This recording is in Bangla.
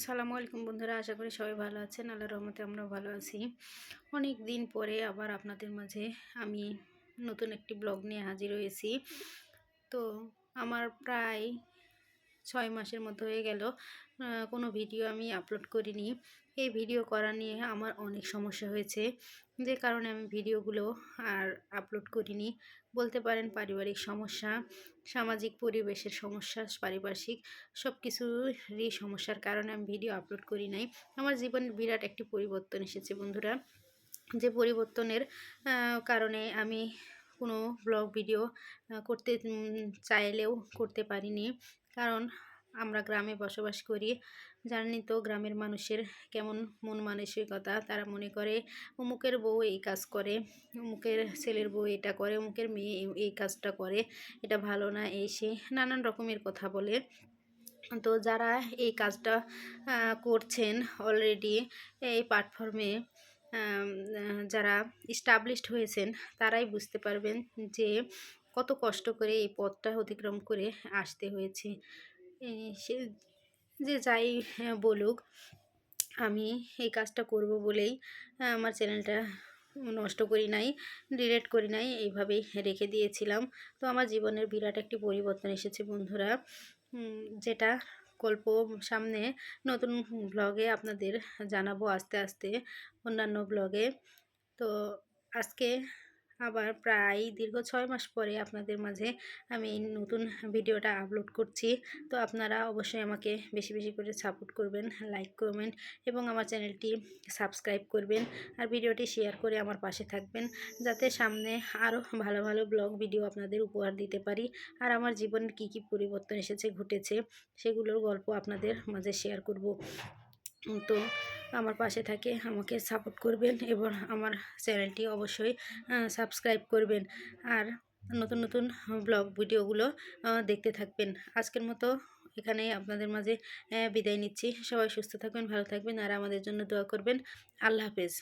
আসসালামু আলাইকুম বন্ধুরা, আশা করি সবাই ভালো আছেন। আল্লাহ রহমতে আমরাও ভালো আছি। অনেক দিন পরে আবার আপনাদের মাঝে আমি নতুন একটি ব্লগ নিয়ে হাজির হয়েছি। তো আমার প্রায় ছয় মাসের মতো হয়ে গেল। কোনো ভিডিও আমি আপলোড করিনি। এই ভিডিও করা নিয়ে আমার অনেক সমস্যা হয়েছে। যে কারণে আমি ভিডিওগুলো আর আপলোড করিনি। বলতে পারেন পারিবারিক সমস্যা, সামাজিক পরিবেশের সমস্যা, পারিপার্শ্বিক সব কিছুরই সমস্যার কারণে আমি ভিডিও আপলোড করি নাই। আমার জীবনে বিরাট একটি পরিবর্তন এসেছে বন্ধুরা। যে পরিবর্তনের কারণে আমি কোনো ব্লগ ভিডিও করতে চাইলেও করতে পারিনি। কারণ আমরা গ্রামে বসবাস করি। জানি তো গ্রামের মানুষের কেমন মন মানসিকতা, তারা মনে করে, অমুকের বউ এই কাজ করে, অমুকের ছেলের বউ এটা করে, অমুকের মেয়ে এই- কাজটা করে, এটা ভালো না। এই সে নানান রকমের কথা বলে। তো যারা এই কাজটা করছেন অলরেডি এই প্ল্যাটফর্মে যারা স্টাবলিশড হয়েছেন, তারাই বুঝতে পারবেন যে কত কষ্ট করে এই পথটা অতিক্রম করে আসতে হয়েছে। সে যে যাই বলুক, আমি এই কাজটা করব বলেই আমার চ্যানেলটা নষ্ট করি নাই, ডিলেট করি নাই, এইভাবেই রেখে দিয়েছিলাম। তো আমার জীবনের বিরাট একটি পরিবর্তন এসেছে বন্ধুরা। যেটা গল্প সামনে নতুন ব্লগে আপনাদের জানাব আস্তে আস্তে, অন্যান্য ব্লগে। তো আজকে আবার প্রায় দীর্ঘ ছয় মাস পরে আপনাদের মাঝে আমি এই নতুন ভিডিওটা আপলোড করছি। তো আপনারা অবশ্যই আমাকে বেশি বেশি করে সাপোর্ট করবেন লাইক করবেন এবং আমার চ্যানেলটি সাবস্ক্রাইব করবেন আর ভিডিওটি শেয়ার করে আমার পাশে থাকবেন যাতে সামনে আরও ভালো ভালো ব্লগ ভিডিও আপনাদের উপহার দিতে পারি আর আমার জীবনের কী কী পরিবর্তন এসেছে, ঘটেছে সেগুলোর গল্প আপনাদের মাঝে শেয়ার করব। তো আমার পাশে থাকে, আমাকে সাপোর্ট করবেন এবং আমার চ্যানেলটি অবশ্যই সাবস্ক্রাইব করবেন। আর নতুন নতুন ব্লগ ভিডিওগুলো দেখতে থাকবেন। আজকের মতো এখানে আপনাদের মাঝে বিদায় নিচ্ছি। সবাই সুস্থ থাকবেন, ভালো থাকবেন, আর আমাদের জন্য দোয়া করবেন। আল্লাহ হাফেজ।